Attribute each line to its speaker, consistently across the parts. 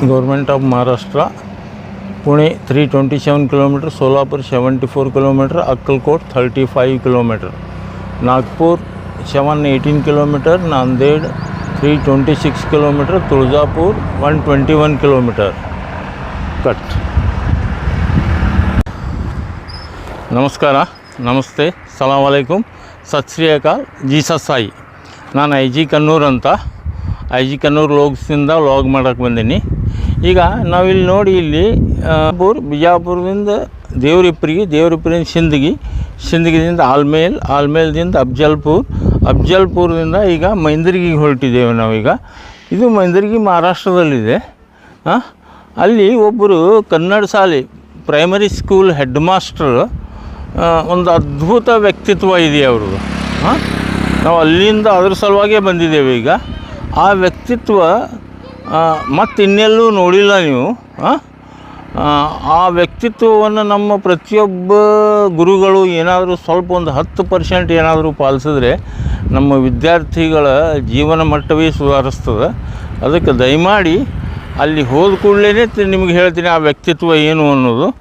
Speaker 1: government of Maharashtra Pune three twenty seven kilometre Solapur seventy four kilometre Akkalkot thirty five kilometre Nagpur seven eighteen kilometre Nanded three twenty six kilometre Tuljapur one twenty one kilometre cut ನಮಸ್ಕಾರ ನಮಸ್ತೆ ಸಲಾಮ್ ಅಲೈಕುಮ್ ಸತ್ ಶ್ರೀ Akal Jesus Sai ನಾನು I G Kannur ಅಂತ I G Kannur ಲೋಗ್ಸಿಂದ log ಮಾಡೋಕ್ಕೆ ಬಂದೀನಿ ಈಗ ನಾವಿಲ್ಲಿ ನೋಡಿ ಇಲ್ಲಿ ಬೂರ್ ಪೂರ್ ಬಿಜಾಪುರದಿಂದ ದೇವರಿಪ್ರಿಗೆ ದೇವರಿಪ್ರಿಂದ ಸಿಂದಗಿ ಸಿಂದಗಿದಿಂದ ಆಲ್ಮೇಲ್, ಆಲ್ಮೇಲ್ದಿಂದ ಅಫ್ಜಲ್ಪುರ್, ಅಫ್ಜಲ್ಪುರದಿಂದ ಈಗ ಮೈಂದರ್ಗಿಗೆ ಹೊರಟಿದ್ದೇವೆ ನಾವೀಗ. ಇದು ಮೈಂದರ್ಗಿ ಮಹಾರಾಷ್ಟ್ರದಲ್ಲಿದೆ. ಅಲ್ಲಿ ಒಬ್ಬರು ಕನ್ನಡ ಶಾಲೆ ಪ್ರೈಮರಿ ಸ್ಕೂಲ್ ಹೆಡ್ ಮಾಸ್ಟರ್ ಒಂದು ಅದ್ಭುತ ವ್ಯಕ್ತಿತ್ವ ಇದೆ ಅವ್ರದ್ದು ಹಾಂ ನಾವು ಅಲ್ಲಿಂದ ಅದ್ರ ಸಲುವಾಗೇ ಬಂದಿದ್ದೇವೆ ಈಗ. ಆ ವ್ಯಕ್ತಿತ್ವ ಮತ್ತು ಇನ್ನೆಲ್ಲೂ ನೋಡಿಲ್ಲ ನೀವು, ಆ? ವ್ಯಕ್ತಿತ್ವವನ್ನು ನಮ್ಮ ಪ್ರತಿಯೊಬ್ಬ ಗುರುಗಳು ಏನಾದರೂ ಸ್ವಲ್ಪ ಒಂದು ಹತ್ತು ಪರ್ಸೆಂಟ್ ಏನಾದರೂ ಪಾಲಿಸಿದ್ರೆ ನಮ್ಮ ವಿದ್ಯಾರ್ಥಿಗಳ ಜೀವನ ಮಟ್ಟವೇ ಸುಧಾರಿಸ್ತದೆ. ಅದಕ್ಕೆ ದಯಮಾಡಿ ಅಲ್ಲಿ ಹೋದ ಕೂಡಲೇ ನಿಮಗೆ ಹೇಳ್ತೀನಿ ಆ ವ್ಯಕ್ತಿತ್ವ ಏನು ಅನ್ನೋದು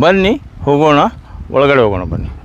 Speaker 1: ಬನ್ನಿ ಹೋಗೋಣ, ಒಳಗಡೆ ಹೋಗೋಣ ಬನ್ನಿ.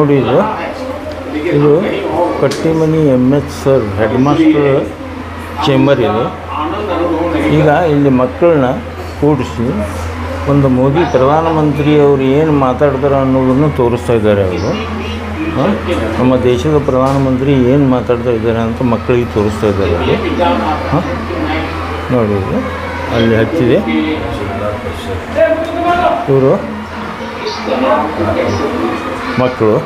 Speaker 1: ನೋಡಿ ಇದು. ಇದು Kattimani M H sir head master chamber ಇದು. ಈಗ ಇಲ್ಲಿ ಮಕ್ಕಳನ್ನ ಕೂಡಿಸಿ ಒಂದು ಮೋದಿ ಪ್ರಧಾನಮಂತ್ರಿ ಅವರು ಏನು ಮಾತಾಡ್ತಾರೆ ಅನ್ನೋದನ್ನು ತೋರಿಸ್ತಾ ಇದ್ದಾರೆ ಅವರು. ನಮ್ಮ ದೇಶದ ಪ್ರಧಾನಮಂತ್ರಿ ಏನು ಮಾತಾಡ್ತಾ ಇದ್ದಾರೆ ಅಂತ ಮಕ್ಕಳಿಗೆ ತೋರಿಸ್ತಾ ಇದ್ದಾರೆ ಅವರು. ನೋಡಿ ಇದು. ಅಲ್ಲಿ ಹಚ್ಚಿದೆ. ಇವರು. ಮಕ್ಕಳು.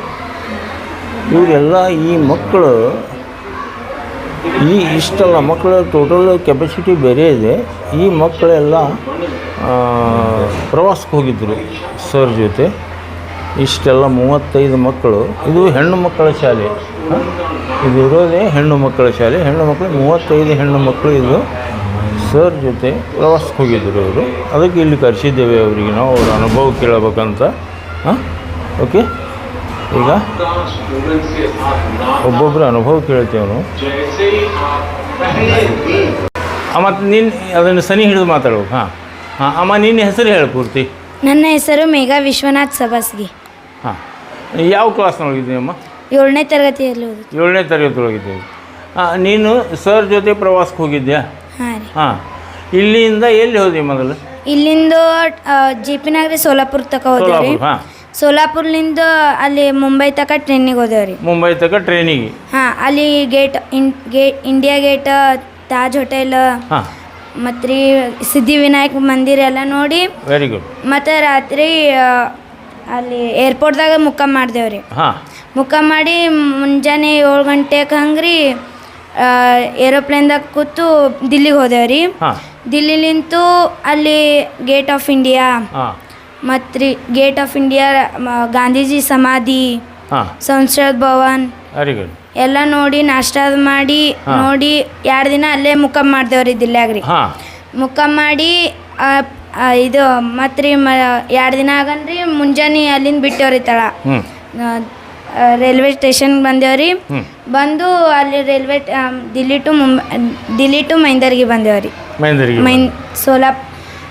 Speaker 1: ಇವರೆಲ್ಲ ಈ ಮಕ್ಕಳು, ಈ ಇಷ್ಟೆಲ್ಲ ಮಕ್ಕಳ ಟೋಟಲ್ ಕೆಪಾಸಿಟಿ ಬೇರೆ ಇದೆ. ಈ ಮಕ್ಕಳೆಲ್ಲ ಪ್ರವಾಸಕ್ಕೆ ಹೋಗಿದ್ದರು ಸರ್ ಜೊತೆ. ಇಷ್ಟೆಲ್ಲ ಮೂವತ್ತೈದು ಮಕ್ಕಳು. ಇದು ಹೆಣ್ಣು ಮಕ್ಕಳ ಶಾಲೆ. ಇದು ಇರೋದೇ ಹೆಣ್ಣು ಮಕ್ಕಳ ಶಾಲೆ. ಹೆಣ್ಣು ಮಕ್ಕಳು ಮೂವತ್ತೈದು ಹೆಣ್ಣು ಮಕ್ಕಳು ಇದು. ಸರ್ ಜೊತೆ ಪ್ರವಾಸಕ್ಕೆ ಹೋಗಿದ್ದರು ಅವರು ಅದಕ್ಕೆ ಇಲ್ಲಿ ಕರೆಸಿದ್ದೇವೆ ಅವರಿಗೆ ನಾವು. ಅವ್ರ ಅನುಭವ ಕೇಳಬೇಕಂತ. ಹಾಂ? ಓಕೆ ಈಗ? ಒಬ್ಬೊಬ್ಬರ ಅನುಭವ ಕೇಳ್ತೇವೆ ನಾವು ಮತ್ತು ನೀನು ಅದನ್ನು ಸನಿ ಹಿಡಿದು ಮಾತಾಡ್ಬೇಕು ಹಾಂ. ಹಾಂ ಅಮ್ಮ ನಿನ್ನ ಹೆಸರು ಹೇಳು ಪೂರ್ತಿ.
Speaker 2: ನನ್ನ ಹೆಸರು ಮೇಘಾ ವಿಶ್ವನಾಥ್ ಸಬಸ್ಗಿ.
Speaker 1: ಹಾಂ. ಯಾವ ಕ್ಲಾಸ್ನೊಳಗಿದ್ದೀನಿ ಅಮ್ಮ?
Speaker 2: ಏಳನೇ ತರಗತಿಯಲ್ಲಿ ಹೋಗಿ
Speaker 1: ಏಳನೇ ತರಗತಿಯೊಳಗಿದ್ದೀವಿ ಹಾಂ ನೀನು ಸರ್ ಜೊತೆ ಪ್ರವಾಸಕ್ಕೆ ಹೋಗಿದ್ಯಾ?
Speaker 2: ಹಾಂ
Speaker 1: ಹಾಂ. ಇಲ್ಲಿಂದ ಎಲ್ಲಿ ಹೋದಿ ಮೊದಲು?
Speaker 2: ಇಲ್ಲಿಂದ ಜಿ ಪಿ ನಗರಿ ಸೋಲಾಪುರ ತಕ
Speaker 1: ಹೋದ್ರಿ ಹಾಂ.
Speaker 2: ಸೋಲಾಪುರ್ಲಿಂದ ಅಲ್ಲಿ ಮುಂಬೈ ತಕ ಟ್ರೈನಿಗೆ ಹೋದೇವ್ರಿ.
Speaker 1: ಮುಂಬೈ ತನಕ ಟ್ರೈನಿಗೆ
Speaker 2: ಹಾಂ ಅಲ್ಲಿ gate in gate India gate Taj hotel
Speaker 1: ಹಾಂ.
Speaker 2: ಮತ್ತು ರೀ ಸಿದ್ಧಿವಿನಾಯಕ ಮಂದಿರ ಎಲ್ಲ ನೋಡಿ
Speaker 1: ವೆರಿ ಗುಡ್
Speaker 2: ಮತ್ತು ರಾತ್ರಿ ಆ, ಅಲ್ಲಿ ಏರ್ಪೋರ್ಟ್ದಾಗ ಮುಖ ಮಾಡ್ದೇವ್ರಿ.
Speaker 1: ಹಾಂ.
Speaker 2: ಮುಖ ಮಾಡಿ ಮುಂಜಾನೆ ಏಳು ಗಂಟೆಗೆ ಹಂಗ್ರಿ ಏರೋಪ್ಲೇನ್ದಾಗ ಕೂತು ದಿಲ್ಲಿಗೆ ಹೋದೇವ್ರಿ.
Speaker 1: ಹಾಂ.
Speaker 2: ದಿಲ್ಲಿಲಿಂತು ಅಲ್ಲಿ ಗೇಟ್ ಆಫ್ ಇಂಡಿಯಾ
Speaker 1: ಹಾಂ.
Speaker 2: ಮತ್ತು ರೀ ಗೇಟ್ ಆಫ್ ಇಂಡಿಯಾ ಮ- ಗಾಂಧೀಜಿ ಸಮಾಧಿ
Speaker 1: ಹಾಂ.
Speaker 2: ಸಂಸದ್ ಭವನ್
Speaker 1: ವೆರಿ ಗುಡ್
Speaker 2: ಎಲ್ಲ ನೋಡಿ ನಾಷ್ಟ ಮಾಡಿ ನೋಡಿ ಎರಡು ದಿನ ಅಲ್ಲೇ ಮುಖ ಮಾಡ್ದೇವ್ರಿ ದಿಲ್ಲಾಗ್ರಿ
Speaker 1: ಹಾಂ.
Speaker 2: ಮುಖ ಮಾಡಿ ಆ, ಆ, ಇದು ಮತ್ತು ರೀ ಮ ಎರಡು ದಿನ ಆಗನ್ರಿ ಮುಂಜಾನೆ ಅಲ್ಲಿಂದ ಬಿಟ್ಟೇವ್ರಿ ತಳ
Speaker 1: ಹ್ಞೂ
Speaker 2: ರೈಲ್ವೆ ಸ್ಟೇಷನ್ ಬಂದೇವ್ರಿ.
Speaker 1: ಹ್ಞೂ
Speaker 2: ಬಂದು ಅಲ್ಲಿ ರೈಲ್ವೆ ಟ- ದಿಲ್ಲಿ ಟು ಮುಂಬೈ ದಿಲ್ಲಿ ಟು ಮೈಂದರ್ಗಿ ಬಂದೇವ್ರಿ.
Speaker 1: ಮೈಂದರ್ಗಿ
Speaker 2: ಮೈನ್ ಸೋಲಾಪ್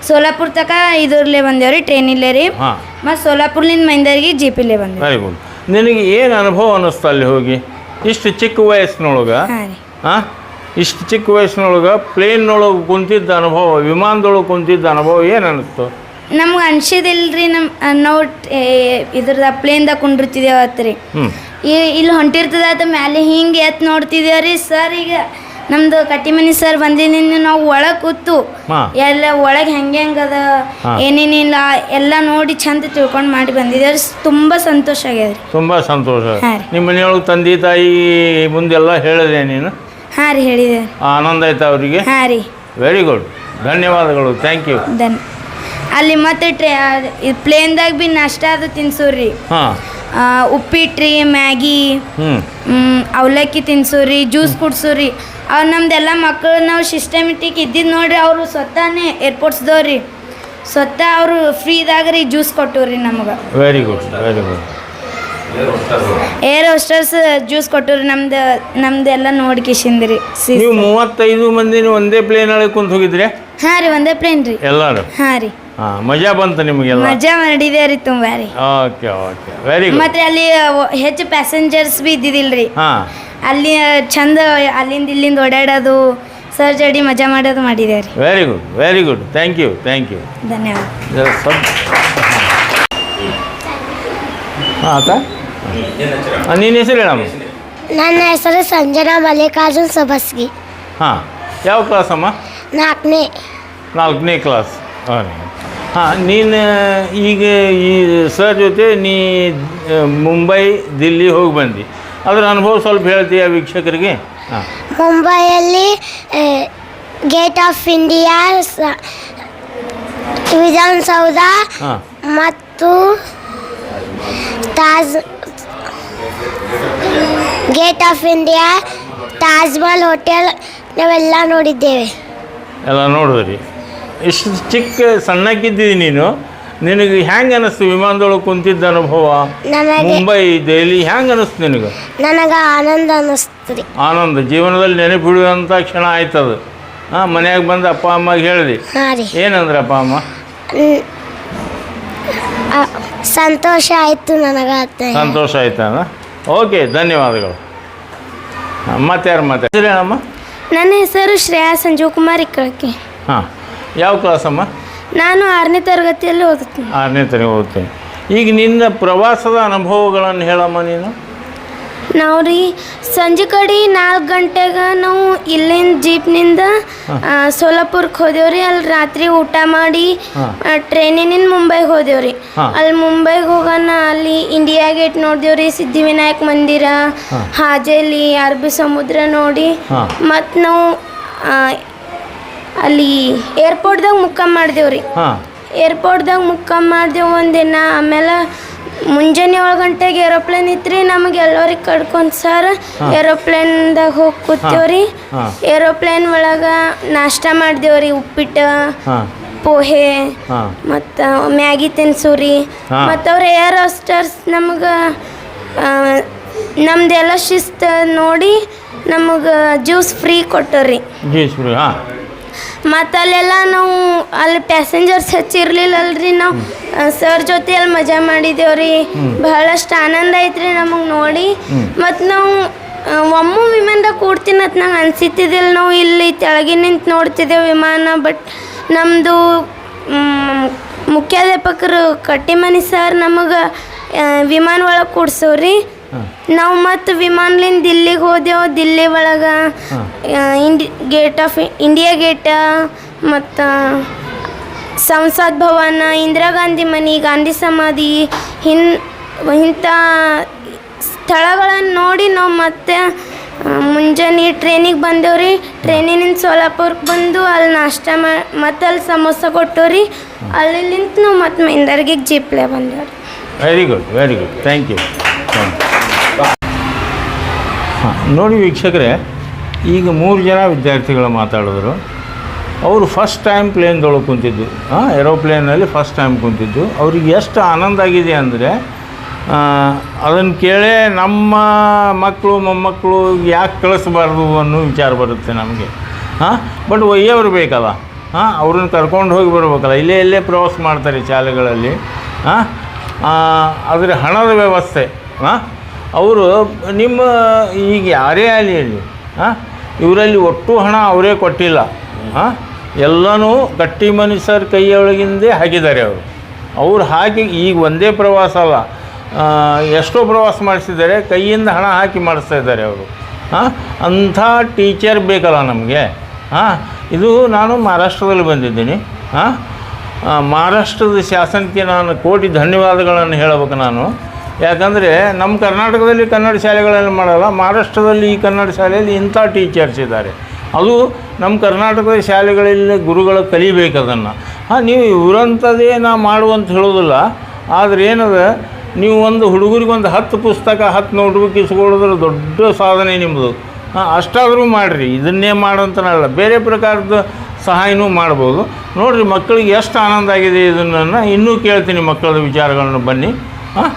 Speaker 2: ಸೋಲಾಪುರ ತಕ ಇದ್ರಲ್ಲೇ ಬಂದೇವ್ರಿ ಟ್ರೈನಿಲ್ಲೇ ರೀ.
Speaker 1: ಹಾಂ.
Speaker 2: ಮತ್ತು ಸೋಲಾಪುರ್ಲಿಂದ ಮೈಂದರ್ಗಿ ಜಿ ಪಿಲೇ ಬಂದೇವ್ರಿ.
Speaker 1: ವೆರಿ ಗುಡ್ ನಿನಗೆ ಏನು ಅನುಭವ ಅನ್ನಿಸ್ತು ಅಲ್ಲಿ ಹೋಗಿ? ಇಷ್ಟು ಚಿಕ್ಕ ವಯಸ್ಸಿನೊಳಗೆ?
Speaker 2: ಹಾಂ ರೀ.
Speaker 1: ಹಾಂ ಇಷ್ಟು ಚಿಕ್ಕ ವಯಸ್ಸಿನೊಳಗೆ ಪ್ಲೇನ್ನೊಳಗೆ ಕುಂತಿದ್ದ ಅನುಭವ ವಿಮಾನದೊಳಗೆ ಕುಂತಿದ್ದ ಅನುಭವ ಏನು ಅನ್ನಿಸ್ತು?
Speaker 2: ನಮ್ಗೆ ಅನ್ಸಿದಿಲ್ರಿ ನಮ್ಮ ನಾವು ಇದ್ರದ ಪ್ಲೇನ್ದಾಗ ಕುಂಡಿರ್ತಿದ್ದೇವತ್ತು ರೀ
Speaker 1: ಹ್ಞೂ
Speaker 2: ಇಲ್ಲಿ ಹೊಂಟಿರ್ತದ ಮ್ಯಾಲೆ ಹಿಂಗೆ ಎತ್ ನೋಡ್ತಿದ್ದೇವ್ರಿ ಸರ್ ಈಗ ನಮ್ದು ಕಟ್ಟಿಮನಿ ಸರ್ ಬಂದಿನಿಂದ ನಾವು ಒಳಗೆ ಕೂತು
Speaker 1: ಹಾಂ
Speaker 2: ಎಲ್ಲ ಒಳಗೆ ಹೆಂಗೆ ಹೆಂಗದ. ಏನೇನಿಲ್ಲ ಎಲ್ಲ ನೋಡಿ ಚಂದ ತಿಳ್ಕೊಂಡು ಮಾಡಿ ಬಂದಿದ್ದೇವ್ರಿ ತುಂಬ ಸಂತೋಷ ಆಗ್ಯದ್ರಿ.
Speaker 1: ತುಂಬ ಸಂತೋಷ.
Speaker 2: ಹಾಂ ರೀ.
Speaker 1: ನಿಮ್ಮ ಮನೆಯೊಳಗೆ ತಂದೆ ತಾಯಿ ಮುಂದೆಲ್ಲ ಹೇಳಿದೆ ನೀನು?
Speaker 2: ಹಾಂ ರೀ ಹೇಳಿದೆ.
Speaker 1: ಆನಂದ ಆಯ್ತಾ ಅವರಿಗೆ?
Speaker 2: ಹಾಂ ರೀ.
Speaker 1: ವೆರಿ ಗುಡ್ ಧನ್ಯವಾದಗಳು. ಥ್ಯಾಂಕ್ ಯು
Speaker 2: ದನ್ ಅಲ್ಲಿ ಮತ್ತೆ ಟ್ರೇ ಪ್ಲೇನ್ದಾಗ ಭೀ ನಾಷ್ಟ ಅದು ತಿನ್ಸೂರಿ.
Speaker 1: ಹಾಂ.
Speaker 2: ರೀ ಮ್ಯಾಗಿ
Speaker 1: ಹ್ಞೂ
Speaker 2: ಮ್, ಅವಲಕ್ಕಿ ತಿನ್ಸೂರಿ ಜ್ಯೂಸ್ ಕುಡ್ಸೂರಿ. ಅವ್ರು ನಮ್ದೆಲ್ಲ ಮಕ್ಕಳು ನಾವು ಸಿಸ್ಟಮೆಟಿಕ್ ಇದ್ದಿದ್ದು ನೋಡ್ರಿ ಅವರು ಸ್ವತಃನೇ ಏರ್ಪೋರ್ಟ್ಸ್ದವ್ರಿ ಸ್ವತಃ ಅವರು ಫ್ರೀದಾಗ ರೀ ಜ್ಯೂಸ್ ಕೊಟ್ಟವ್ರಿ ನಮಗೆ.
Speaker 1: Very good very good
Speaker 2: air hostess juice ಕೊಟ್ಟವ್ರಿ ನಮ್ದು ನಮ್ದೆಲ್ಲ ನೋಡಿ ಕಿಶಿಂದ್ರಿ
Speaker 1: ನೀವು ಮೂವತ್ತೈದು ಮಂದಿ ಒಂದೇ ಪ್ಲೇನ್ ಒಳಗೆ ಕುಂತ ಹೋಗಿದ್ರಿ?
Speaker 2: ಹಾಂ ರೀ ಒಂದೇ ಪ್ಲೇನ್ ರೀ.
Speaker 1: ಎಲ್ಲರೂ?
Speaker 2: ಹಾಂ ರೀ.
Speaker 1: ಹಾಂ ಮಜಾ ಬಂತು ನಿಮಗೆಲ್ಲ?
Speaker 2: ಮಜಾ ಮಾಡಿದೆ ರೀ ತುಂಬ ರೀ.
Speaker 1: ಓಕೆ ಓಕೆ ವೆರಿ ಗುಡ್
Speaker 2: ಮತ್ತೆ ಅಲ್ಲಿ ಅಹ್, ಹೆಚ್ಚು ಪ್ಯಾಸೆಂಜರ್ಸ್ ಬಿ ಇದ್ದಿದ್ದಿಲ್ರಿ
Speaker 1: ಹಾಂ.
Speaker 2: ಅಲ್ಲಿ ಚಂದ ಅಲ್ಲಿಂದ ಇಲ್ಲಿಂದ ಓಡಾಡೋದು ಸರ್ ಜಡಿ ಮಜಾ ಮಾಡೋದು ಮಾಡಿದೆ ರೀ
Speaker 1: very good very good thank you thank you
Speaker 2: ಧನ್ಯವಾದ
Speaker 1: ಆತ? ನಿನ್ನ ಹೆಸರು ಹೇಳಮ್ಮ?
Speaker 3: ನನ್ನ ಹೆಸರು ಸಂಜನಾ ಮಲ್ಲಿಕಾರ್ಜುನ್ ಸಬಸ್ಗಿ.
Speaker 1: ಹಾಂ ಯಾವ ಕ್ಲಾಸ್ ಅಮ್ಮ?
Speaker 3: ನಾಲ್ಕನೇ.
Speaker 1: ನಾಲ್ಕನೇ ಕ್ಲಾಸ್ ಹಾಂ ಹಾಂ. ನೀನು ಈಗ ಈ ಸರ್ ಜೊತೆ ನೀ ಮುಂಬೈ ದಿಲ್ಲಿ ಹೋಗಿ ಬಂದು. ಅದರ ಅನುಭವ ಸ್ವಲ್ಪ ಹೇಳ್ತೀಯ ವೀಕ್ಷಕರಿಗೆ? ಹಾಂ.
Speaker 3: ಮುಂಬೈಯಲ್ಲಿ ಗೇಟ್ ಆಫ್ ಇಂಡಿಯಾ ವಿಧಾನಸೌಧ
Speaker 1: ಹಾಂ.
Speaker 3: ಮತ್ತು Taj gate of India Taj Mahal hotel ನಾವೆಲ್ಲ ನೋಡಿದ್ದೇವೆ.
Speaker 1: ಎಲ್ಲ ನೋಡಿದ್ರಿ. ಇಷ್ಟು ಚಿಕ್ಕ ಸಣ್ಣಕ್ಕಿದ್ದೀವಿ ನೀನು? ನಿನಗೆ ಹೆಂಗೆ ಅನಿಸ್ತು ವಿಮಾನದೊಳಗೆ ಕುಂತಿದ್ದ ಅನುಭವ?
Speaker 3: ನನಗೆ
Speaker 1: ಮುಂಬೈ ದೆಹಲಿ ಹೆಂಗೆ ಅನಿಸ್ತು ನಿನಗೆ?
Speaker 3: ನನಗೆ ಆನಂದ ಅನ್ನಿಸ್ತು
Speaker 1: ಆನಂದ. ಜೀವನದಲ್ಲಿ ನೆನಪಿಡುವಂಥ ಕ್ಷಣ ಆಯ್ತದ. ಹಾಂ ಮನ್ಯಾಗ ಬಂದು ಅಪ್ಪ ಅಮ್ಮಗೆ ಹೇಳಿದೆ.
Speaker 3: ಹಾಂ ರೀ.
Speaker 1: ಏನಂದ್ರೆ ಅಪ್ಪ ಅಮ್ಮ?
Speaker 3: ಹ್ಮ್. ಆ, ಸಂತೋಷ ಆಯಿತು ನನಗೆ
Speaker 1: ಸಂತೋಷ ಆಯ್ತಾನ ಓಕೆ ಧನ್ಯವಾದಗಳು. ಹಾಂ ಮತ್ತೆ ಯಾರು ಮತ್ತೆ ಹೆಸರು ಏನಮ್ಮ
Speaker 2: ನನ್ನ ಹೆಸರು ಶ್ರೇಯಾ ಸಂಜೀವ್ ಕುಮಾರ್ ಇಕ್ಕಳಕ್ಕೆ.
Speaker 1: ಹಾಂ ಯಾವ ಕ್ಲಾಸಮ್ಮ?
Speaker 2: ನಾನು ಆರನೇ ತರಗತಿಯಲ್ಲಿ ಓದುತ್ತೇನೆ
Speaker 1: ಆರನೇ ತರಗತಿ ಓದ್ತೀನಿ ಈಗ ನಿನ್ನ ಪ್ರವಾಸದ ಅನುಭವಗಳನ್ನು ಹೇಳಮ್ಮ ನೀನು
Speaker 2: ನಾವು ರೀ ಸಂಜೆ ಕಡೆ ನಾಲ್ಕು ಗಂಟೆಗೆ ನಾವು ಇಲ್ಲಿಂದ ಜೀಪ್ನಿಂದ ಸೋಲಾಪುರಕ್ಕೆ ಹೋದೇವ್ರಿ ಅಲ್ಲಿ ರಾತ್ರಿ ಊಟ ಮಾಡಿ. ಟ್ರೈನಿನಿಂದ ಮುಂಬೈಗೆ ಹೋದೇವ್ರಿ. ಅಲ್ಲಿ ಮುಂಬೈಗೆ ಹೋಗೋಣ ಅಲ್ಲಿ ಇಂಡಿಯಾ ಗೇಟ್ ನೋಡಿದೇವ್ರಿ ಸಿದ್ಧಿವಿನಾಯಕ ಮಂದಿರ. ಹಾಜೇಲಿ ಅರಬ್ಬಿ ಸಮುದ್ರ ನೋಡಿ. ಮತ್ತು ನಾವು ಅಲ್ಲಿ ಏರ್ಪೋರ್ಟ್ದಾಗ ಮುಕ್ಕಾಮ್ ಮಾಡಿದೇವ್ರಿ
Speaker 1: ಹಾಂ.
Speaker 2: ಏರ್ಪೋರ್ಟ್ದಾಗ ಮುಕ್ಕಾಮ್ ಮಾಡ್ದೇವು ಒಂದಿನ ಆಮೇಲೆ ಮುಂಜಾನೆ ಏಳು ಗಂಟೆಗೆ ಏರೋಪ್ಲೇನ್ ಇತ್ರಿ ನಮಗೆ ಎಲ್ಲರಿಗೆ ಕಡ್ಕೊಂಡು ಸರ್ ಏರೋಪ್ಲೇನ್ದಾಗ ಹೋಗಿ ಕೂತೇವ್ರಿ. ಏರೋಪ್ಲೇನ್ ಒಳಗೆ ನಾಷ್ಟ ಮಾಡ್ದೇವ್ರಿ ಉಪ್ಪಿಟ್ಟು ಪೋಹೆ ಮತ್ತ ಮ್ಯಾಗಿ ತಿನ್ಸೂರಿ
Speaker 1: ಮತ್ತ
Speaker 2: ಮತ್ತು ಅವ್ರ ಏರ್ ಹೋಸ್ಟರ್ಸ್ ನಮಗೆ ನಮ್ದೆಲ್ಲ ಶಿಸ್ತು ನೋಡಿ ನಮಗೆ ಜ್ಯೂಸ್ ಫ್ರೀ ಕೊಟ್ಟಾರೆ
Speaker 1: ರೀ. ಹಾಂ.
Speaker 2: ಮತ್ತು ಅಲ್ಲೆಲ್ಲ ನಾವು ಅಲ್ಲಿ ಪ್ಯಾಸೆಂಜರ್ಸ್ ಹೆಚ್ಚಿರಲಿಲ್ಲ ಅಲ್ರಿ ನಾವು. ಸರ್ ಜೊತೆ ಅಲ್ಲಿ ಮಜಾ ಮಾಡಿದೇವ್ರಿ. ಬಹಳಷ್ಟು ಆನಂದ ಐತ್ರಿ ನಮಗೆ ನೋಡಿ. ಮತ್ತು ನಾವು ಒಮ್ಮ ವಿಮಾನದಾಗ ಅಂತ ನಂಗೆ ಅನಿಸಿತಿದ್ದಿಲ್ಲ ನಾವು ಇಲ್ಲಿ ತೆಳಗಿ ನಿಂತು ನೋಡ್ತಿದ್ದೇವೆ ವಿಮಾನ. ಬಟ್ ನಮ್ಮದು ಮುಖ್ಯಾಧ್ಯಾಪಕರು ಕಟ್ಟಿಮನಿ ಸರ್ ನಮಗೆ ವಿಮಾನ ಒಳಗೆ ಕೂಡ್ಸೋರಿ ನಾವು ಮತ್ತು ವಿಮಾನಲಿಂದ ದಿಲ್ಲಿಗೆ ಹೋದೆವು ದಿಲ್ಲಿ ಒಳಗೆ ಇಂಡಿ ಗೇಟ್ ಆಫ್ ಇಂಡಿಯಾ ಗೇಟ ಮತ್ತು ಸಂಸತ್ ಭವನ ಇಂದಿರಾ ಗಾಂಧಿ ಮನೆ ಗಾಂಧಿ ಸಮಾಧಿ ಹಿನ್ ಇಂಥ ಸ್ಥಳಗಳನ್ನು ನೋಡಿ ನಾವು ಮತ್ತೆ ಮುಂಜಾನೆ ಟ್ರೈನಿಗೆ ಬಂದೇವ್ರಿ ಟ್ರೈನಿನಿಂದ ಸೋಲಾಪುರಕ್ಕೆ ಬಂದು ಅಲ್ಲಿ ನಾಷ್ಟ ಮಾ ಮತ್ತೆ ಅಲ್ಲಿ ಸಮೋಸ ಕೊಟ್ಟವ್ರಿ ಅಲ್ಲಿಂದ ನಾವು ಮತ್ತೆ ಮೈಂದರ್ಗಿಗೆ ಜೀಪ್ಲೆ ಬಂದೇವ್ರಿ
Speaker 1: very good very good thank you ಹಾಂ, ನೋಡಿ ವೀಕ್ಷಕರೇ, ಈಗ ಮೂರು ಜನ ವಿದ್ಯಾರ್ಥಿಗಳು ಮಾತಾಡಿದ್ರು. ಅವರು ಫಸ್ಟ್ ಟೈಮ್ ಪ್ಲೇನ್ದೊಳಗೆ ಕುಂತಿದ್ದು. ಹಾಂ ಏರೋಪ್ಲೇನಲ್ಲಿ ಫಸ್ಟ್ ಟೈಮ್ ಕುಂತಿದ್ದು. ಅವ್ರಿಗೆ ಎಷ್ಟು ಆನಂದ ಆಗಿದೆ ಅಂದರೆ ಅದನ್ನು ಕೇಳೇ ನಮ್ಮ ಮಕ್ಕಳು ಮೊಮ್ಮಕ್ಕಳು ಯಾಕೆ ಕಳಿಸ್ಬಾರ್ದು ಅನ್ನೋ ವಿಚಾರ ಬರುತ್ತೆ ನಮಗೆ. ಹಾಂ ಬಟ್ ಒಯ್ಯೋರು ಬೇಕಲ್ಲ. ಹಾಂ, ಅವ್ರನ್ನ ಕರ್ಕೊಂಡು ಹೋಗಿ ಬರಬೇಕಲ್ಲ. ಇಲ್ಲೇ ಇಲ್ಲೇ ಪ್ರವಾಸ ಮಾಡ್ತಾರೆ ಶಾಲೆಗಳಲ್ಲಿ. ಹಾಂ ಆದರೆ ಹಣದ ವ್ಯವಸ್ಥೆ, ಹಾಂ ಅವರು ನಿಮ್ಮ, ಈಗ ಯಾರೇ ಆಗಲಿ ಹೇಳಿ ಹಾಂ ಇವರಲ್ಲಿ ಒಟ್ಟು ಹಣ ಅವರೇ ಕೊಟ್ಟಿಲ್ಲ. ಹಾಂ ಎಲ್ಲನೂ ಗಟ್ಟಿ ಮನುಷ್ಯರ ಕೈಯೊಳಗಿಂದೆ ಹಾಕಿದ್ದಾರೆ ಅವರು. ಅವ್ರು ಹಾಕಿ, ಈಗ ಒಂದೇ ಪ್ರವಾಸ ಅಲ್ಲ ಎಷ್ಟೋ ಪ್ರವಾಸ ಮಾಡಿಸಿದ್ದಾರೆ, ಕೈಯಿಂದ ಹಣ ಹಾಕಿ ಮಾಡಿಸ್ತಾ ಇದ್ದಾರೆ ಅವರು. ಹಾಂ ಅಂಥ ಟೀಚರ್ ಬೇಕಲ್ಲ ನಮಗೆ. ಹಾಂ ಇದು ನಾನು ಮಹಾರಾಷ್ಟ್ರದಲ್ಲಿ ಬಂದಿದ್ದೀನಿ. ಹಾಂ ಮಹಾರಾಷ್ಟ್ರದ ಶಾಸನಕ್ಕೆ ನಾನು ಕೋಟಿ ಧನ್ಯವಾದಗಳನ್ನು ಹೇಳಬೇಕು ನಾನು. ಯಾಕಂದರೆ ನಮ್ಮ ಕರ್ನಾಟಕದಲ್ಲಿ ಕನ್ನಡ ಶಾಲೆಗಳಲ್ಲಿ ಮಾಡಲ್ಲ, ಮಹಾರಾಷ್ಟ್ರದಲ್ಲಿ ಈ ಕನ್ನಡ ಶಾಲೆಯಲ್ಲಿ ಇಂಥ ಟೀಚರ್ಸ್ ಇದ್ದಾರೆ. ಅದು ನಮ್ಮ ಕರ್ನಾಟಕದ ಶಾಲೆಗಳಲ್ಲಿ ಗುರುಗಳು ಕಲಿಬೇಕು ಅದನ್ನು. ಹಾಂ, ನೀವು ಇವರಂಥದ್ದೇ ನಾ ಮಾಡುವಂತ ಹೇಳೋದಿಲ್ಲ, ಆದರೆ ಏನದ, ನೀವು ಒಂದು ಹುಡುಗರಿಗೆ ಒಂದು ಹತ್ತು ಪುಸ್ತಕ, ಹತ್ತು ನೋಟ್ಬುಕ್ ಇಸ್ಕೊಳ್ಳೋದ್ರ ದೊಡ್ಡ ಸಾಧನೆ ನಿಮ್ಮದು ಹಾಂ, ಅಷ್ಟಾದರೂ ಮಾಡಿರಿ, ಇದನ್ನೇ ಮಾಡೋಂತನಲ್ಲ, ಬೇರೆ ಪ್ರಕಾರದ ಸಹಾಯನೂ ಮಾಡ್ಬೋದು. ನೋಡಿರಿ ಮಕ್ಕಳಿಗೆ ಎಷ್ಟು ಆನಂದ ಆಗಿದೆ ಇದನ್ನು, ಇನ್ನೂ ಕೇಳ್ತೀನಿ ಮಕ್ಕಳ ವಿಚಾರಗಳನ್ನು ಬನ್ನಿ. ಹಾಂ?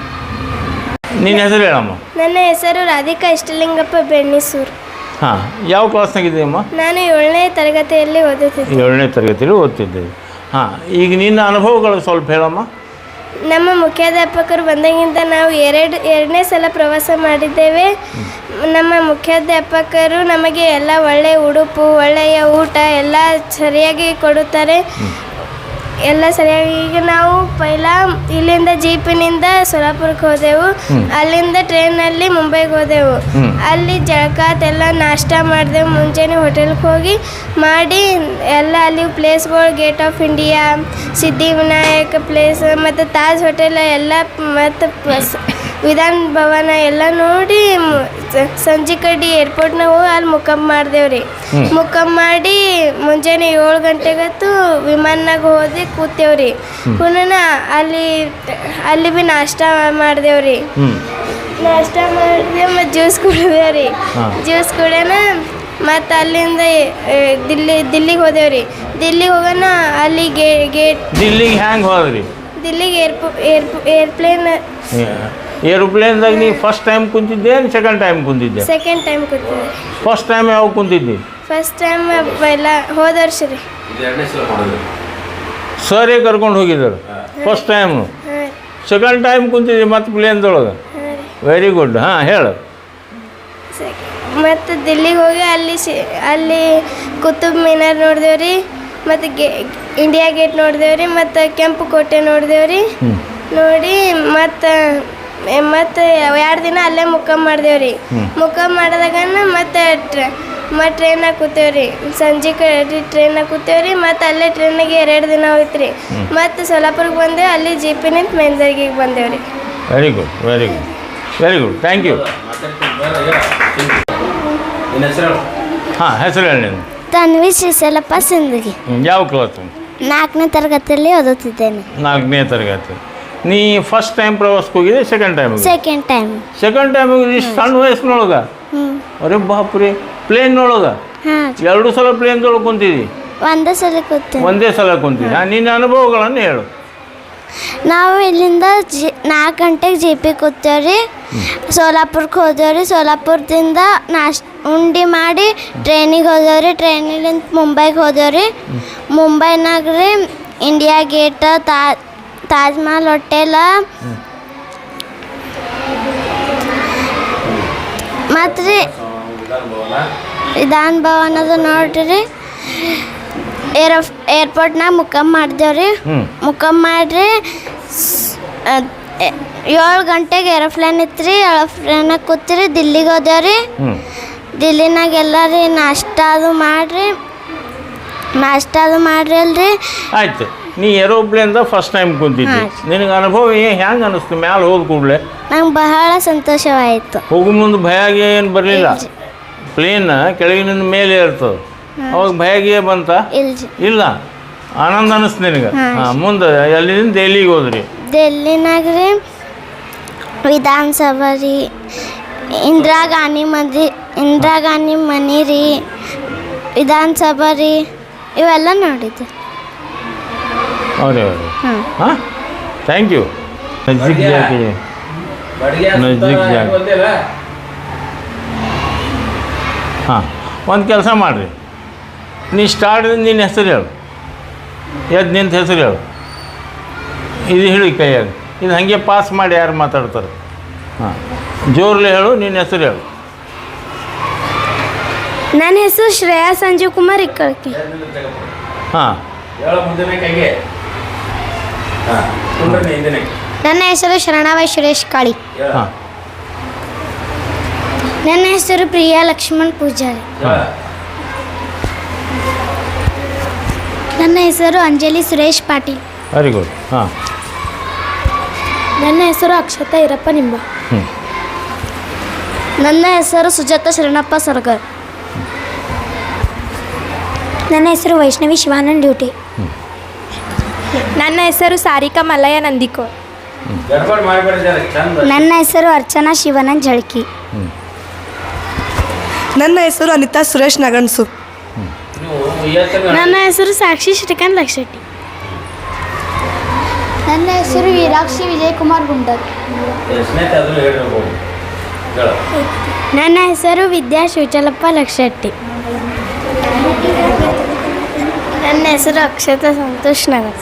Speaker 1: ನಿನ್ನ ಹೆಸರು ಹೇಳಮ್ಮ.
Speaker 2: ನನ್ನ ಹೆಸರು ರಾಧಿಕಾ ಇಷ್ಟಲಿಂಗಪ್ಪ ಬೆಣ್ಣಿಸೂರು.
Speaker 1: ಹಾಂ ಯಾವ ಕ್ಲಾಸ್ನಾಗಿದ್ದೀಯಮ್ಮ
Speaker 2: ನಾನು ಏಳನೇ ತರಗತಿಯಲ್ಲಿ ಓದುತ್ತಿದ್ದೆ.
Speaker 1: ಏಳನೇ ತರಗತಿಯಲ್ಲಿ ಓದ್ತಿದ್ದೀವಿ ಹಾಂ ಈಗ ನಿನ್ನ ಅನುಭವಗಳು ಸ್ವಲ್ಪ ಹೇಳಮ್ಮ.
Speaker 2: ನಮ್ಮ ಮುಖ್ಯಾಧ್ಯಾಪಕರು ಬಂದಾಗಿಂದ ನಾವು ಎರಡು ಎರಡನೇ ಸಲ ಪ್ರವಾಸ ಮಾಡಿದ್ದೇವೆ. ನಮ್ಮ ಮುಖ್ಯಾಧ್ಯಾಪಕರು ನಮಗೆ ಎಲ್ಲ ಒಳ್ಳೆಯ ಉಡುಪು ಒಳ್ಳೆಯ ಊಟ ಎಲ್ಲ ಸರಿಯಾಗಿ ಕೊಡುತ್ತಾರೆ. ಎಲ್ಲ ಸರಿಯಾಗಿ ಈಗ ನಾವು ಪೈಲ ಇಲ್ಲಿಂದ ಜೀಪಿನಿಂದ ಸೊಲಾಪುರಕ್ಕೆ ಹೋದೆವು. ಅಲ್ಲಿಂದ ಟ್ರೈನಲ್ಲಿ ಮುಂಬೈಗೆ ಹೋದೆವು. ಅಲ್ಲಿ ಜಳಕಾತೆಲ್ಲ ನಾಷ್ಟ ಮಾಡಿದೆವು ಮುಂಜಾನೆ ಹೋಟೆಲ್ಗೆ ಹೋಗಿ ಮಾಡಿ ಎಲ್ಲ ಅಲ್ಲಿ ಪ್ಲೇಸ್ಗಳು gate of India Siddhivinayak place ಮತ್ತು ತಾಜ್ ಹೋಟೆಲ್ ಎಲ್ಲ ಮತ್ತು ವಿಧಾನ ಭವನ ಎಲ್ಲ ನೋಡಿ ಸಂಜೆ ಕಡೆ ಏರ್ಪೋರ್ಟ್ನಾಗ ಹೋಗಿ ಅಲ್ಲಿ ಮುಖಮ್ ಮಾಡ್ದೇವ್ರಿ. ಮುಖಮ್ ಮಾಡಿ ಮುಂಜಾನೆ ಏಳು ಗಂಟೆಗತ್ತು ವಿಮಾನನಾಗ ಹೋದಿ ಕೂತೇವ್ರಿ ಪುನಃ ಅಲ್ಲಿ ಅಲ್ಲಿ ಭೀ ನಾಷ್ಟ ಮಾಡ್ದೇವ್ರಿ ನಾಷ್ಟ ಮಾಡಿದೆ ಮತ್ತು ಜ್ಯೂಸ್ ಕುಡಿದೇವ್ರಿ. ಜ್ಯೂಸ್ ಕುಡಿಯೋಣ ಮತ್ತು ಅಲ್ಲಿಂದ ದಿಲ್ಲಿ ದಿಲ್ಲಿಗೆ ಹೋದೇವ್ರಿ ದಿಲ್ಲಿಗೆ ಹೋಗೋಣ ಅಲ್ಲಿ ಗೇಟ್
Speaker 1: ದಿಲ್ಲಿಗೆ ಹ್ಯಾಂಗೆ ಹೋದ್ರಿ?
Speaker 2: ದಿಲ್ಲಿಗೆ ಏರ್ಪೋ ಏರ್ಪೋ ಏರ್ಪ್ಲೇನ್
Speaker 1: ಏರೋಪ್ಲೇನ್ದಾಗ ನೀ ಫಸ್ಟ್ ಟೈಮ್ ಕುಂತಿದ್ದೆ ಸೆಕೆಂಡ್ ಟೈಮ್ ಕುಂತಿದ್ದೆ?
Speaker 2: ಸೆಕೆಂಡ್ ಟೈಮ್ ಕೂತಿದ್ದೆ.
Speaker 1: ಫಸ್ಟ್ ಟೈಮ್ ಯಾವಾಗ ಕುಂತಿದ್ದಿ?
Speaker 2: ಫಸ್ಟ್ ಟೈಮ್ ಎಲ್ಲ ಹೋದ ವರ್ಷ ರೀ.
Speaker 1: ಸರೇ ಕರ್ಕೊಂಡು ಹೋಗಿದ್ದರು? ಫಸ್ಟ್ ಟೈಮು ಸೆಕೆಂಡ್ ಟೈಮ್ ಕುಂತಿದ್ದೆ ಮತ್ತೆ ಪ್ಲೇನ್ದೊಳಗೆ? ವೆರಿ ಗುಡ್ ಹಾಂ ಹೇಳು.
Speaker 4: ಮತ್ತು ದಿಲ್ಲಿಗೆ ಹೋಗಿ ಅಲ್ಲಿ ಶಿ ಅಲ್ಲಿ ಕುತುಬ್ ಮಿನಾರ್ ನೋಡಿದೇವ್ರಿ ಮತ್ತು ಗೆ ಇಂಡಿಯಾ ಗೇಟ್ ನೋಡಿದೇವ್ರಿ ಮತ್ತು ಕೆಂಪು ಕೋಟೆ ನೋಡಿದೆವು
Speaker 1: ರೀ.
Speaker 4: ನೋಡಿ ಮತ್ತು ಮತ್ತು ಎರಡು ದಿನ ಅಲ್ಲೇ ಮುಖ ಮಾಡಿದೇವ್ರಿ.
Speaker 1: ಮುಖ
Speaker 4: ಮಾಡಿದಾಗ ಮಾಡಿದಾಗನ ಮತ್ತೆ ಟ್ರ ಮತ್ತು ಟ್ರೈನಾಗ ಕೂತೇವ್ರಿ. ಸಂಜೆ ಕಡೆ ಟ್ರೈನಾಗ ಕೂತೇವ್ರಿ ಮತ್ತು ಅಲ್ಲೇ ಟ್ರೈನಾಗೆ ಎರಡು ದಿನ ಹೋಯ್ತ್ರಿ. ಮತ್ತು ಸೋಲಾಪುರ್ಗೆ ಬಂದೇವು ಅಲ್ಲಿ ಜಿ ಪಿ ನಿಂತ ಮೇಲ್ದರ್ಗಿಗೆ ಬಂದೇವ್ರಿ.
Speaker 1: Very good very good very good thank you ಹಾಂ ಹೆಸರು ಹೇಳಿ ನೀನು.
Speaker 3: ತನ್ವಿ ಶ್ರೀಸಲಪ್ಪ ಸಿಂದಗಿ
Speaker 1: ಯಾವ ಕ್ಲಾಸು
Speaker 3: ನಾಲ್ಕನೇ ತರಗತಿಯಲ್ಲಿ ಓದುತ್ತಿದ್ದೇನೆ.
Speaker 1: ನಾಲ್ಕನೇ ತರಗತಿ. ನೀ ಫಸ್ಟ್ ಟೈಮ್ ಪ್ರವಾಸಕ್ಕೆ ಹೋಗಿದೆ second
Speaker 3: time second
Speaker 1: time second time ಇಷ್ಟು ಸಣ್ಣ ವಯಸ್ಸಿನೊಳಗೆ? ಅರೆ ಬಾಪ್ರಿ ಪ್ಲೇನ್ನೊಳಗೆ ಎರಡು ಸಲ ಪ್ಲೇನ್ದೊಳಗೆ ಕುಂತಿದ್ದಿ
Speaker 3: ಒಂದೇ ಸಲ ಕೂತು
Speaker 1: ಒಂದೇ ಸಲ ಕುಂತಿದ್ದಿ ನಿನ್ನ ಅನುಭವಗಳನ್ನು ಹೇಳು.
Speaker 3: ನಾವು ಇಲ್ಲಿಂದ ಜಿ ನಾಲ್ಕು ಗಂಟೆಗೆ ಜಿ ಪಿ ಕೂತೇವ್ರಿ ಸೋಲಾಪುರಕ್ಕೆ ಹೋದೇವ್ರಿ ಸೋಲಾಪುರದಿಂದ ನಾಶ್ ಉಂಡಿ ಮಾಡಿ ಟ್ರೈನಿಗೆ ಹೋದೇವ್ರಿ ಟ್ರೈನಿಲಿಂದ ಮುಂಬೈಗೆ ಹೋದೇವ್ರಿ ಮುಂಬೈನಾಗ ರೀ ಇಂಡಿಯಾ ಗೇಟ್ ತಾ ತಾಜ್ ಮಹಲ್ ಹೋಟೆಲ. ಮತ್ತು ರೀ ವಿಧಾನ ಭವನದ ನೋಡ್ರಿ. ಏರೋ ಏರ್ಪೋರ್ಟ್ನಾಗ ಮುಖಮ್ ಮಾಡ್ದೇವ್ರಿ.
Speaker 1: ಮುಖಂ
Speaker 3: ಮುಖಮ್ ಮಾಡ್ರಿ ಏಳು ಗಂಟೆಗೆ ಏರೋಪ್ಲೇನ್ ಇತ್ತು ರೀ ಏರೋಪ್ಲೇನಾಗ ಕೂತ್ರಿ ದಿಲ್ಲಿಗೆ ಹೋದೇವ್ರಿ. ದಿಲ್ಲಿನಾಗ ಎಲ್ಲ ರೀ ನಾಷ್ಟ ಅದು ಮಾಡ್ರಿ. ನಾಷ್ಟ ಅದು ಮಾಡ್ರಿ ಅಲ್ರಿ.
Speaker 1: ಆಯ್ತು. ನೀ ಏರೋಪ್ಲೇನ್ದ ಫಸ್ಟ್ ಟೈಮ್ ಕುಂತಿದ್ದಿ. ನಿನಗೆ ಅನುಭವ ಏನು ಹೆಂಗೆ ಅನಿಸ್ತು? ಮ್ಯಾಲ ಹೋದ ಕೂಡಲೇ?
Speaker 3: ನಂಗೆ ಬಹಳ ಸಂತೋಷವಾಯಿತು.
Speaker 1: ಹೋಗು ಮುಂದೆ ಭಯಾಗಿ ಏನು ಬರಲಿಲ್ಲ. ಪ್ಲೇನ್ ಕೆಳಗಿನಿಂದ ಮೇಲೆ ಇರ್ತದೆ ಅವಾಗ ಭಯಾಗಿಯೇ ಬಂತ? ಇಲ್ಲ? ಆನಂದ ಅನಿಸ್ತು ನಿನಗೆ?
Speaker 3: ಹಾಂ.
Speaker 1: ಮುಂದೆ ಎಲ್ಲಿಂದ ದೆಹಲಿಗೆ ಹೋದ್ರಿ?
Speaker 3: ದಿಲ್ಲಿನಾಗ ರೀ ವಿಧಾನಸಭಾ ರೀ ಇಂದಿರಾ ಗಾಂಧಿ ಮದಿ ಇಂದಿರಾ ಗಾಂಧಿ ಮನೆ ರೀ ವಿಧಾನಸಭಾ ರೀ ಇವೆಲ್ಲ ನೋಡಿದ್ದೆ.
Speaker 1: ಅವರೇ ಅವರೇ
Speaker 3: ಹಾಂ?
Speaker 1: ಹಾಂ ಥ್ಯಾಂಕ್ ಯು ನಜೀಕ್ ಜಾಕೆ. ನಜೀಕ್ ಜಾಕೆ. ಹಾಂ ಒಂದು ಕೆಲಸ ಮಾಡಿರಿ. ನೀ ಸ್ಟಾರ್ಟ್ ನಿನ್ನ ಹೆಸರು ಹೇಳು. ಎದ್ದು ನಿಂತ ಹೆಸರು ಹೇಳು. ಇದು ಹೇಳಿ ಕೈಯಾಗ. ಇದು ಹಾಗೆ ಪಾಸ್ ಮಾಡಿ ಯಾರು ಮಾತಾಡ್ತಾರೆ? ಹಾಂ ಜೋರ್ಲಿ ಹೇಳು ನಿನ್ನ ಹೆಸರು ಹೇಳು.
Speaker 2: ನನ್ನ ಹೆಸರು ಶ್ರೇಯಾ ಸಂಜೀವ್ ಕುಮಾರ್ ಇಕ್ಕಿ
Speaker 1: ಹಾಂ.
Speaker 3: ನನ್ನ ಹೆಸರು ಶರಣಾಬಾಯಿ ಸುರೇಶ್ ಕಾಳಿ.
Speaker 1: ಹಾಂ.
Speaker 3: ನನ್ನ ಹೆಸರು ಪ್ರಿಯಾ ಲಕ್ಷ್ಮಣ್ ಪೂಜಾರಿ. ನನ್ನ ಹೆಸರು ಅಂಜಲಿ ಸುರೇಶ್ ಪಾಟೀಲ್.
Speaker 1: ವೆರಿ ಗುಡ್ ಹಾಂ.
Speaker 2: ನನ್ನ ಹೆಸರು ಅಕ್ಷತಾ ಇರಪ್ಪ ನಿಂಬ.
Speaker 1: ಹ್ಞೂ
Speaker 3: ನನ್ನ ಹೆಸರು ಸುಜಾತ ಶರಣಪ್ಪ ಸರ್ಗರ್. ನನ್ನ ಹೆಸರು ವೈಷ್ಣವಿ ಶಿವಾನಂದ್ ಡ್ಯೂಟಿ.
Speaker 4: ನನ್ನ ಹೆಸರು ಸಾರಿಕಾ ಮಲ್ಲಯ್ಯ ನಂದಿಕೋ.
Speaker 3: ನನ್ನ ಹೆಸರು ಅರ್ಚನಾ ಶಿವನನ್ ಜಳಕಿ.
Speaker 5: ನನ್ನ ಹೆಸರು ಅನಿತಾ ಸುರೇಶ್ ನಗಣ್ಸು
Speaker 2: ನನ್ನ ಹೆಸರು ಸಾಕ್ಷಿ ಶ್ರೀಕಾಂತ್ ಲಕ್ಷೆಟ್ಟಿ.
Speaker 3: ನನ್ನ ಹೆಸರು ವೀರಾಕ್ಷಿ ವಿಜಯಕುಮಾರ್ ಗುಂಡರ್. ನನ್ನ ಹೆಸರು ವಿದ್ಯಾ ಶಿವಚಲಪ್ಪ ಲಕ್ಷೆಟ್ಟಿ.
Speaker 4: ನನ್ನ ಹೆಸರು ಅಕ್ಷತಾ ಸಂತೋಷ್ ನಗರ್